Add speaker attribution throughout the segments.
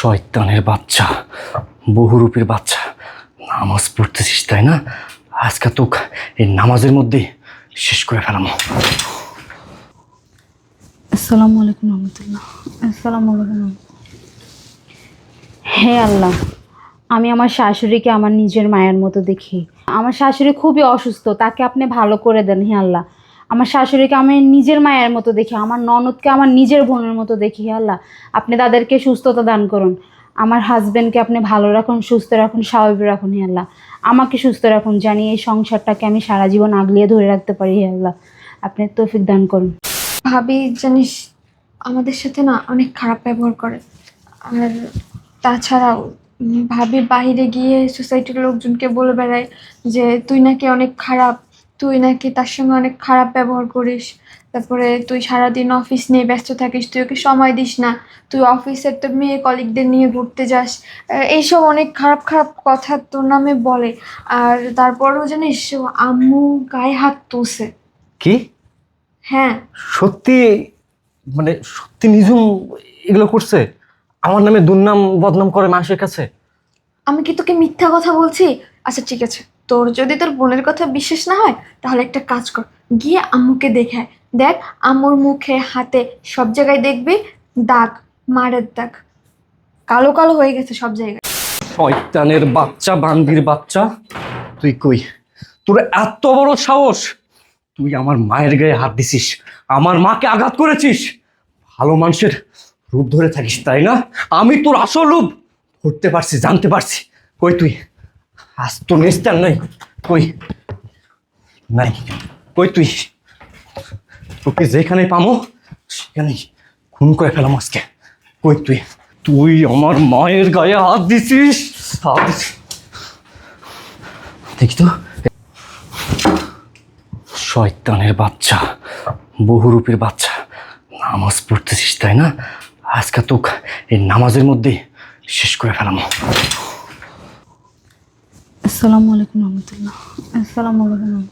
Speaker 1: শয়তানের বাচ্চা, বহুরূপীর বাচ্চা। নামাজ পড়তেছিস, তাই না? আজকে তো এই নামাজের মধ্যে শেষ করে ফেলাম।
Speaker 2: আসসালামু আলাইকুম রহমতুল্লাহ। আসসালামু আলাইকুম। হে আল্লাহ, আমি আমার শাশুড়িকে আমার নিজের মায়ের মতো দেখি। আমার শাশুড়ি খুবই অসুস্থ, তাকে আপনি ভালো করে দেন, হে আল্লাহ। আমার শাশুড়িকে আমি নিজের মায়ের মতো দেখি, আমার ননদকে আমার নিজের বোনের মতো দেখি আল্লাহ। আপনি তাদেরকে সুস্থতা দান করুন। আমার হাজব্যান্ডকে আপনি ভালো রাখুন, সুস্থ রাখুন, স্বাভাবিক রাখুন, হে আল্লাহ। আমাকে সুস্থ রাখুন, জানি এই সংসারটাকে আমি সারা জীবন আগলিয়ে ধরে রাখতে পারি, হে আল্লাহ। আপনি তৌফিক দান করুন।
Speaker 3: ভাবি, জানিস, আমাদের সাথে না অনেক খারাপ ব্যবহার করে। আর তাছাড়াও ভাবি বাইরে গিয়ে সোসাইটির লোকজনকে বলে বেড়ায় যে, তুই নাকি অনেক খারাপ তুই নাকি তার সঙ্গে অনেক খারাপ ব্যবহার করিস। তারপরে তুই সারাদিন অফিস নিয়ে ব্যস্ত থাকিস তুই ওকে সময় দিস না। তুই অফিসের তোর মেয়ে কলিগদের নিয়ে ঘুরতে যাস। এইসব অনেক খারাপ খারাপ কথা তোর নামে বলে। আর তারপরেও জানিস আম্মু গায়ে হাত তুলছে।
Speaker 1: কি?
Speaker 3: হ্যাঁ।
Speaker 1: সত্যি মানে সত্যি নিজুম এগুলো করছে? আমার নামে দুর্নাম বদনাম করে মানুষের কাছে?
Speaker 3: আমি কি তোকে মিথ্যা কথা বলছি? আচ্ছা ঠিক আছে। তোর যদি তোর বোনের কথা বিশ্বাস না হয়, তাহলে একটা কাজ কর। গিয়ে আম্মুকে দেখে দেখ, আম্মুর মুখে, হাতে সব জায়গায় দেখবি, দাগ, মারের দাগ। কালো কালো হয়ে গেছে সব জায়গায়।
Speaker 1: শয়তানের বাচ্চা, বান্দির বাচ্চা। তুই কই? তোর এত বড় সাহস? তুই আমার মায়ের গায়ে হাত দিছিস, আমার মাকে আঘাত করেছিস। ভালো মানুষের রূপ ধরে থাকিস, তাই না? আমি তোর আসল রূপ ধরতে পারছি, জানতে পারছি। কই তুই? আজ তো নিস্তার নাই। কই? নাই। কই তুই? তোকে যেখানে পামো সেখানে খুন করে ফেলাম আজকে। কই তুই? তুই আমার মায়ের গায়ে হাত দিছিস? হাত দেখি তো। শয়তানের বাচ্চা, বহুরূপীর বাচ্চা। নামাজ পড়তেছিস, তাই না? আজকে তো এই নামাজের মধ্যে শেষ করে ফেলাম।
Speaker 2: আসসালামু আলাইকুম রহমতুল্লাহ। আসসালামু আলাইকুম।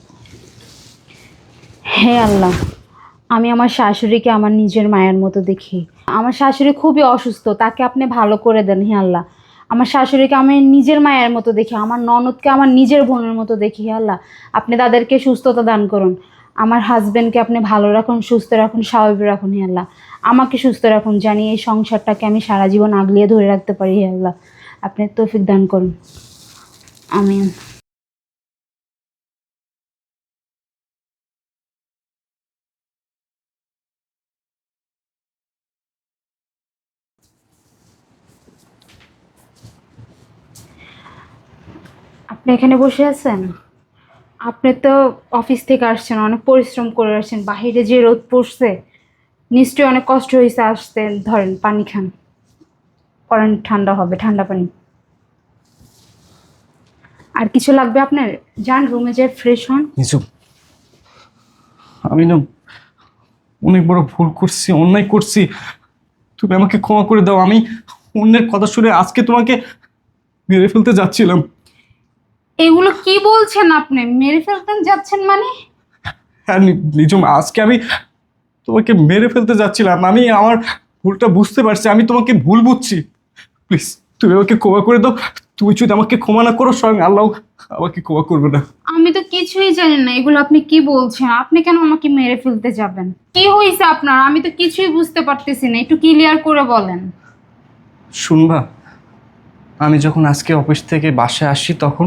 Speaker 2: হে আল্লাহ আমি আমার শাশুড়িকে আমার নিজের মায়ের মতো দেখি। আমার শাশুড়ি খুবই অসুস্থ তাকে আপনি ভালো করে দেন হে আল্লাহ। আমার শাশুড়িকে আমি নিজের মায়ের মতো দেখি আমার ননদকে আমার নিজের বোনের মতো দেখি হে আল্লাহ। আপনি তাদেরকে সুস্থতা দান করুন। আমার হাজব্যান্ডকে আপনি ভালো রাখুন সুস্থ রাখুন স্বাভাবিক রাখুন হে আল্লাহ। আমাকে সুস্থ রাখুন জানি এই সংসারটাকে আমি সারা জীবন আগলিয়ে ধরে রাখতে পারি হে আল্লাহ। আপনি তৌফিক দান করুন। আমিন। আপনি এখানে বসে আছেন? আপনি তো অফিস থেকে আসছেন, অনেক পরিশ্রম করে আসছেন, বাহিরে যে রোদ পড়ছে, নিশ্চয়ই অনেক কষ্ট হয়েছে আসতে। ধরেন পানি খান করেন ঠান্ডা হবে, ঠান্ডা পানি। আর কিছু লাগবে আপনার? যান রুমে যেয়ে ফ্রেশ হন।
Speaker 1: নিচু। আমি না অনেক বড় ভুল করছি অন্যায় করছি। তুমি আমাকে ক্ষমা করে দাও। আমি অন্যের কথা শুনে আজকে তোমাকে মেরে ফেলতে যাচ্ছিলাম।
Speaker 2: এগুলো কি বলছেন আপনি? মেরে ফেলতেন যাচ্ছেন মানে?
Speaker 1: হ্যাঁ নিজম আজকে আমি তোমাকে মেরে ফেলতে যাচ্ছিলাম। আমি আমার ভুলটা বুঝতে পারছি। আমি তোমাকে ভুল বুঝছি। প্লিজ। তুমি আমাকে ক্ষমা করে দাও। তুমি যদি আমাকে ক্ষমা না করো স্বয়ং আল্লাহ আমাকে ক্ষমা করবে না।
Speaker 2: আমি তো কিছুই জানি না এগুলো আপনি কি বলছেন? আপনি কেন আমাকে মেরে ফেলতে যাবেন? কি হয়েছে আপনার? আমি তো কিছুই বুঝতে পারতেছি না। একটু ক্লিয়ার করে বলেন।
Speaker 1: শুনবা আমি যখন আজকে অফিস থেকে বাসায় আসি তখন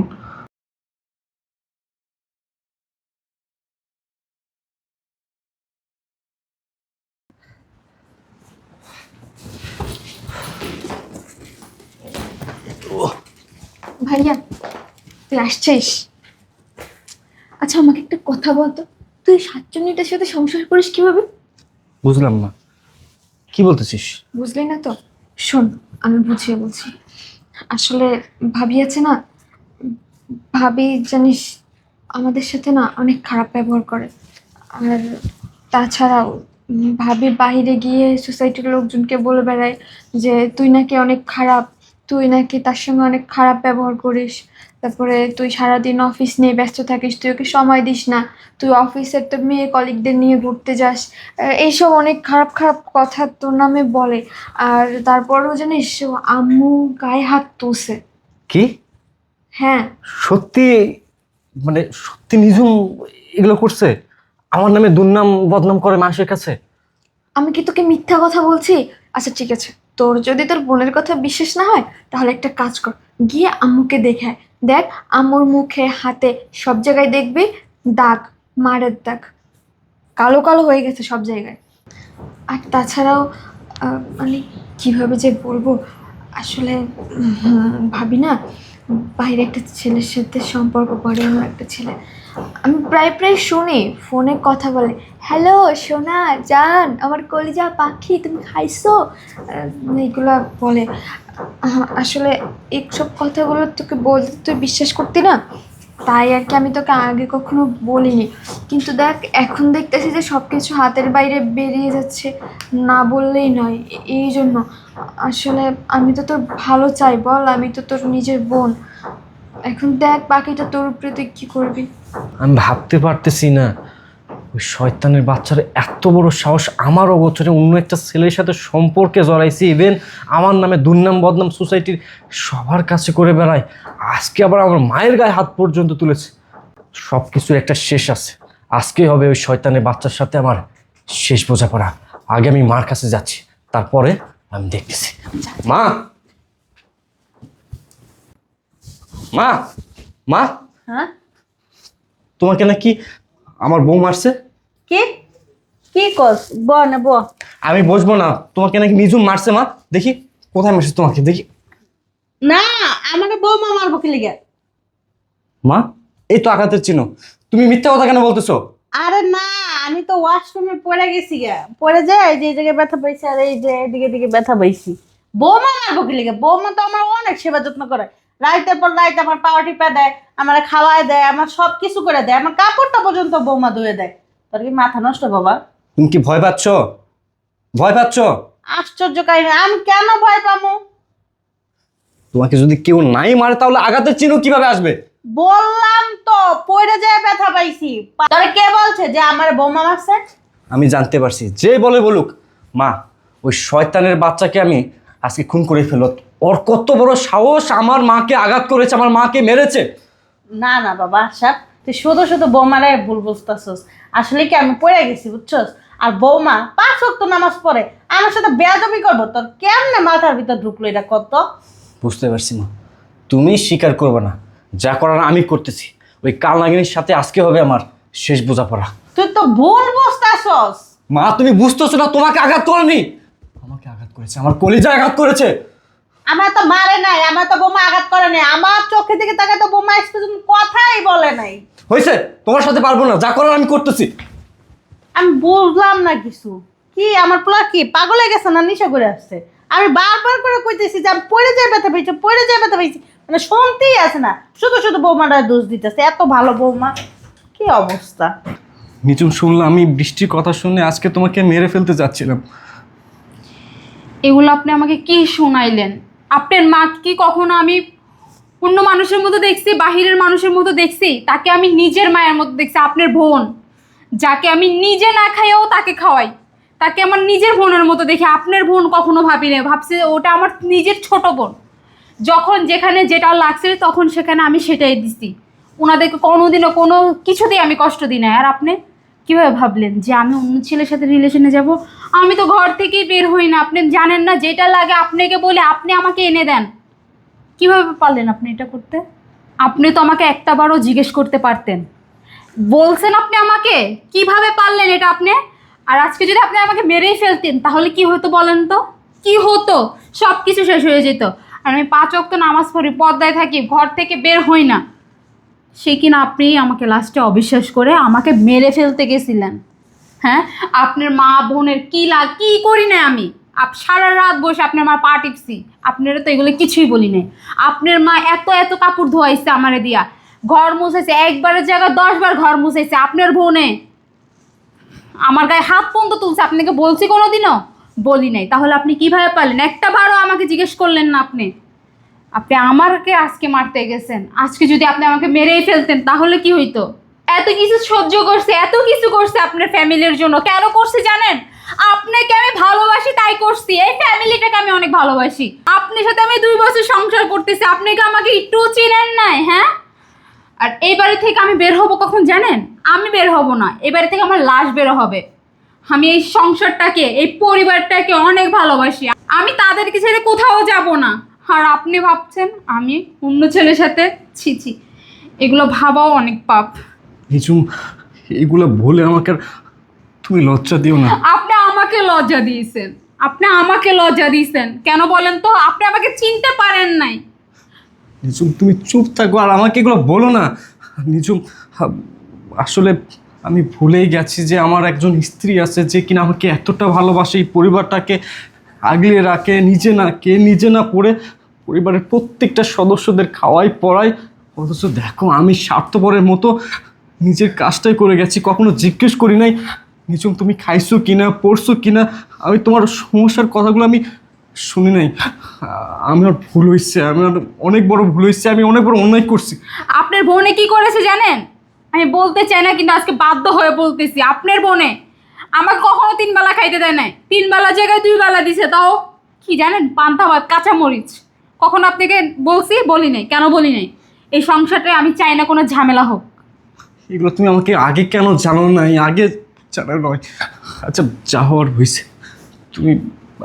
Speaker 3: ভাইয়া তুই আসছিস? আচ্ছা আমাকে একটা কথা বলতো তুই সাতজনীটার সাথে সংসার করিস কীভাবে?
Speaker 1: বুঝলাম না। কি বলতেছিস?
Speaker 3: বুঝলি না তো? শোন আমি বুঝিয়ে বলছি। আসলে ভাবি আছে না ভাবি জানিস আমাদের সাথে না অনেক খারাপ ব্যবহার করে। আর তাছাড়াও ভাবি বাইরে গিয়ে সোসাইটির লোকজনকে বলে বেড়ায় যে তুই নাকি অনেক খারাপ তুই নাকি তার সঙ্গে অনেক খারাপ ব্যবহার করিস। তারপরে তুই সারাদিন অফিস নিয়ে ব্যস্ত থাকিস তুই ওকে সময় দিস না। তুই অফিসের তোর মেয়ে কলিগদের নিয়ে ঘুরতে যাস। এইসব অনেক খারাপ খারাপ কথা তোর নামে বলে। আর তারপরেও জানিস আম্মু গায়ে হাত তুলছে।
Speaker 1: কি?
Speaker 3: হ্যাঁ।
Speaker 1: সত্যি মানে সত্যি নিজুম এগুলো করছে? আমার নামে দুর্নাম বদনাম করে মানুষের কাছে?
Speaker 3: আমি কি তোকে মিথ্যা কথা বলছি? আচ্ছা ঠিক আছে। তোর যদি তোর বোনের কথা বিশ্বাস না হয়, তাহলে একটা কাজ কর। গিয়ে আম্মুকে দেখায় দেখ, আম্মুর মুখে, হাতে সব জায়গায় দেখবি, দাগ, মারের দাগ। কালো কালো হয়ে গেছে সব জায়গায়। আর তাছাড়াও মানে কীভাবে যে বলব, আসলে ভাবি না বাইরে একটা ছেলের সাথে সম্পর্ক করে আমার একটা ছেলে। আমি প্রায় প্রায় শুনি, ফোনে কথা বলে হ্যালো সোনা, জান, আমার কলিজা পাখি, তুমি খাইছো? এইগুলো বলে। আসলে এইসব কথাগুলো তোকে বলতে তুই বিশ্বাস করতি না। তাই আর কি আমি তোকে আগে কখনো বলিনি। কিন্তু দেখ, এখন দেখতেছি যে সব কিছু হাতের বাইরে বেরিয়ে যাচ্ছে, না বললেই নয়। এই জন্য আসলে আমি তো তোর ভালো চাই, বল আমি তো তোর নিজের বোন। এখন দেখ বাকিটা তোর উপরে তুই কী করবি।
Speaker 1: আমি ভাবতে পারতেছি না। ওই শয়তানের বাচ্চার এত বড় সাহস আমার অগোচরে অন্য একটা ছেলের সাথে সম্পর্কে জড়াইছি ইভেন আমার নামে দুর্নাম বদনাম সোসাইটির সবার কাছে করে বেড়ায়। আজকে আবার আমার মায়ের গায়ে হাত পর্যন্ত তুলেছে। সব কিছুর একটা শেষ আছে। আজকেই হবে ওই শয়তানের বাচ্চার সাথে আমার শেষ বোঝাপড়া। আগে আমি মার কাছে যাচ্ছি তারপরে আমি দেখতেছি। মা! মা! মা!
Speaker 4: হ্যাঁ?
Speaker 1: তোমাকে নাকি আমার বউ মারছে?
Speaker 4: কি? কি করছ ব না ব
Speaker 1: আমি বসবো না। তোমাকে নাকি নিজুম মারছে মা? দেখি কোথায় মারছে তোমাকে? দেখি।
Speaker 4: না আমাকে বৌমা মারবো কি লিগে?
Speaker 1: মা এই তো আঘাতের চিহ্ন। তুমি মিথ্যা কথা কেন বলতেছো?
Speaker 4: আরে না আমি তো ওয়াশরুমে পড়ে গেছি গা। পড়ে যায় এই যে এই জায়গায় ব্যথা পাইছি আর এই যে এদিকে দিকে ব্যথা পাইছি। বৌমা মারবো কি লিগে? বৌমা তো আমার অনেক সেবা যত্ন করে। রাইতের পর রাইতে আমার পাওয়া টিপা দেয় আমার খাওয়ায় দেয় আমার সব কিছু করে দেয় আমার কাপড়টা পর্যন্ত বৌমা ধুয়ে দেয়। তোর কি মাথা নষ্ট বাবা?
Speaker 1: তুমি কি ভয় পাচ্ছ? ভয় পাচ্ছ?
Speaker 4: আশ্চর্য কাহিনী আমি কেন ভয় পাবো?
Speaker 1: তোমাকে যদি কেউ নাই মারে তাহলে আঘাতের চিহ্ন কীভাবে আসবে?
Speaker 4: বললাম তো পড়ে যায় ব্যথা পাইছি। তোর কে বলছে যে আমার বৌমা মারছে?
Speaker 1: আমি জানতে পারছি যে বলে বলুক মা ওই শয়তানের বাচ্চাকে আমি আজকে খুন করে ফেলত। ওর কত বড় সাহস আমার মাকে আঘাত করেছে আমার মাকে মেরেছে।
Speaker 4: না না বাবা আশাব তুই শুধু শুধু বৌমারে ভুল বুঝতেছস। আসলে কি আমি পড়ে গেছি বুঝছস? আর বৌমা পাঁচ ওয়াক্ত নামাজ পড়ে আমার সাথে বেয়াদবি করব তোর কেমনে মাথার ভিতর ঢুকলো এটা কত?
Speaker 1: বুঝতে পারছি মা। তুমি স্বীকার করবে না যা করার আমি করতেছি। ওই কাল নাগিনীর সাথে আজকে হবে আমার শেষ বোঝাপড়া।
Speaker 4: তুই তো ভুল বুঝতেছস।
Speaker 1: মা তুমি বুঝতেছো না তোমাকে আঘাত করেনি? আমাকে আঘাত করেছে আমার কলিজা আঘাত করেছে।
Speaker 4: আমার তো মারে নাই আমার তো বোমা আঘাত করে নাই আমার চোখে দিকে তাকে তো বোমা পর্যন্ত কথাই বলে নাই।
Speaker 1: হয়েছে তোমার সাথে পারব না যা করার আমি করতেছি।
Speaker 4: আমি বুঝলাম না কিছু। কি আমার পোলা কি পাগল হয়ে গেছে না নিশা করে আসছে? আমি বারবার করে কইতেছি যে আমি পড়ে যাই ব্যথা পেয়েছি পড়ে যাই ব্যথা পেয়েছি মানে শুনতেই আছে না। শুধু শুধু বৌমাটা দোষ দিতেছে এত ভালো বৌমা কি অবস্থা?
Speaker 1: নিচুম শুনলাম আমি বৃষ্টির কথা শুনে আজকে তোমাকে মেরে ফেলতে যাচ্ছিলাম।
Speaker 2: এগুলো আপনি আমাকে কি শোনাইলেন? আপনার মা কি কখনো আমি অন্য মানুষের মতো দেখছি, বাহিরের মানুষের মতো দেখছি? তাকে আমি নিজের মায়ের মতো দেখছি, আপনার বোন। যাকে আমি নিজে না খাইও তাকে খাওয়াই। তাকে আমার নিজের বোনের মতো দেখি, আপনার বোন কখনো ভাবি না ভাবছি ওটা আমার নিজের ছোট বোন। যখন যেখানে যেটা লাগছে, তখন সেখানে আমি সেটাই দিছি। ওনাদেরকে কোনোদিনও কোনো কিছুতেই আমি কষ্ট দিই না আর আপনি? কীভাবে ভাবলেন যে আমি অন্য ছেলের সাথে রিলেশনে যাব? আমি তো ঘর থেকেই বের হই না। আপনি জানেন না, যেটা লাগে আপনাকে বলে আপনি আমাকে এনে দেন। কীভাবে পারলেন আপনি এটা করতে? আপনি তো আমাকে একটা বারও জিজ্ঞেস করতে পারতেন। বলছেন আপনি আমাকে? কীভাবে পারলেন এটা আপনি? আর আজকে যদি আপনি আমাকে মেরেই ফেলতেন, তাহলে কি হতো বলেন তো? কি হতো? সব কিছু শেষ হয়ে যেত। আর আমি পাঁচ অক্ত নামাজ পড়ি, পর্দায় থাকি, ঘর থেকে বের হই না। সে কিনা আপনি আমাকে লাস্টে অবিশ্বাস করে আমাকে মেরে ফেলতে গেছিলেন। হ্যাঁ? আপনার মা বোনের কি লাগ কি করি না আমি? আপ, সারা রাত বসে আপনার মা পা টিপছি। আপনারা তো এগুলো কিছুই বলি নাই। আপনার মা এত এত কাপড় ধোয়াইছে আমারে দিয়া। ঘর মুছাইছে একবারের জায়গায় দশবার ঘর মুছাইছে আপনার বোনে। আমার গায়ে হাত পর্যন্ত তুলছে, আপনাকে বলছি কোনো দিনও বলি নাই। তাহলে আপনি কীভাবে পারলেন? একটা বারও আমাকে জিজ্ঞেস করলেন না আপনি। আপনি আমাকে আজকে মারতে গেছেন। আজকে যদি আপনি আমাকে মেরেই ফেলতেন, তাহলে কি হইতো? এত কিছু সহ্য করছে, এত কিছু করছে আপনার ফ্যামিলির জন্য। কেন করছে জানেন? আপনাকে আমি ভালোবাসি, তাই করছি। এই ফ্যামিলিটাকে আমি অনেক ভালোবাসি। আপনার সাথে আমি দুই বছর সংসার করতেছি আপনি কি আমাকে একটু চিনেন নাই হ্যাঁ? আর এই বাড়ি থেকে আমি বের হব কখন জানেন? আমি বের হব না। এই বাড়ি থেকে আমার লাশ বের হবে। আমি এই সংসারটাকে, এই পরিবারটাকে অনেক ভালোবাসি। আমি তাদেরকে ছেড়ে কোথাও যাব না। আর আপনি ভাবছেন আমি অন্য ছেলের সাথে? ছিছি এগুলো ভাবাও অনেক পাপ।
Speaker 1: নিঝুম এগুলো বলে আমাকে আর তুমি লজ্জা দিও না।
Speaker 2: আপনি আমাকে লজ্জা দিয়েছেন। আপনি আমাকে লজ্জা দিয়েছেন। কেন বলেন তো? আপনি আমাকে চিনতে পারেন নাই।
Speaker 1: নিঝুম তুমি চুপ থাকো আর আমাকে এগুলো বলো না। নিঝুম আসলে আমি ভুলেই গেছি যে আমার একজন স্ত্রী আছে যে কিনা আমাকে এতটা ভালোবাসে এই পরিবারটাকে। আগলে রাখে, নিজে না কে নিজে না পড়ে, পরিবারের প্রত্যেকটা সদস্যদের খাওয়াই পড়াই অথচ দেখো, আমি স্বার্থপরের মতো নিজের কাজটাই করে গেছি, কখনো জিজ্ঞেস করি নাই, নিঝুম, তুমি খাইছো কিনা, পড়ছো কিনা? আমি তোমার সমস্যার কথাগুলো আমি শুনি নাই। আমার ভুল হয়েছে আমার অনেক বড় ভুল হয়েছে আমি অনেক বড় অন্যায় করছি।
Speaker 2: আপনার বোনে কি করেছে জানেন? আমি বলতে চাই না, কিন্তু আজকে বাধ্য হয়ে বলতেছি, আপনার বোনে। আমাকে কখনো তিন বেলা খাইতে দেয় নাই। তিন বেলা জায়গায় দুই বেলা দিছে তাও কি জানেন পান্তা ভাত কাঁচা মরিচ কখন আপনাকে বলছি? বলি নাই। কেন বলি নাই? এই সংসারটায় আমি চাই না কোনো ঝামেলা হোক।
Speaker 1: এগুলো তুমি আমাকে আগে কেন জানো নাই? আগে জানা নয়। আচ্ছা যা হওয়ার হয়েছে। তুমি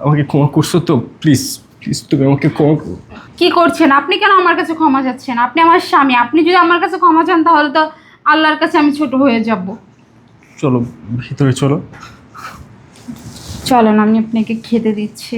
Speaker 1: আমাকে ক্ষমা করছ তো প্লিজ প্লিজ তুমি আমাকে ক্ষমা করো।
Speaker 2: কি করছেন? আপনি কেন আমার কাছে ক্ষমা চাচ্ছেন? আপনি আমার স্বামী। আপনি যদি আমার কাছে ক্ষমা চান তাহলে তো আল্লাহর কাছে আমি ছোট হয়ে যাব।
Speaker 1: চলো ভিতরে চলো।
Speaker 2: চলেন আমি আপনাকে খেতে দিচ্ছি।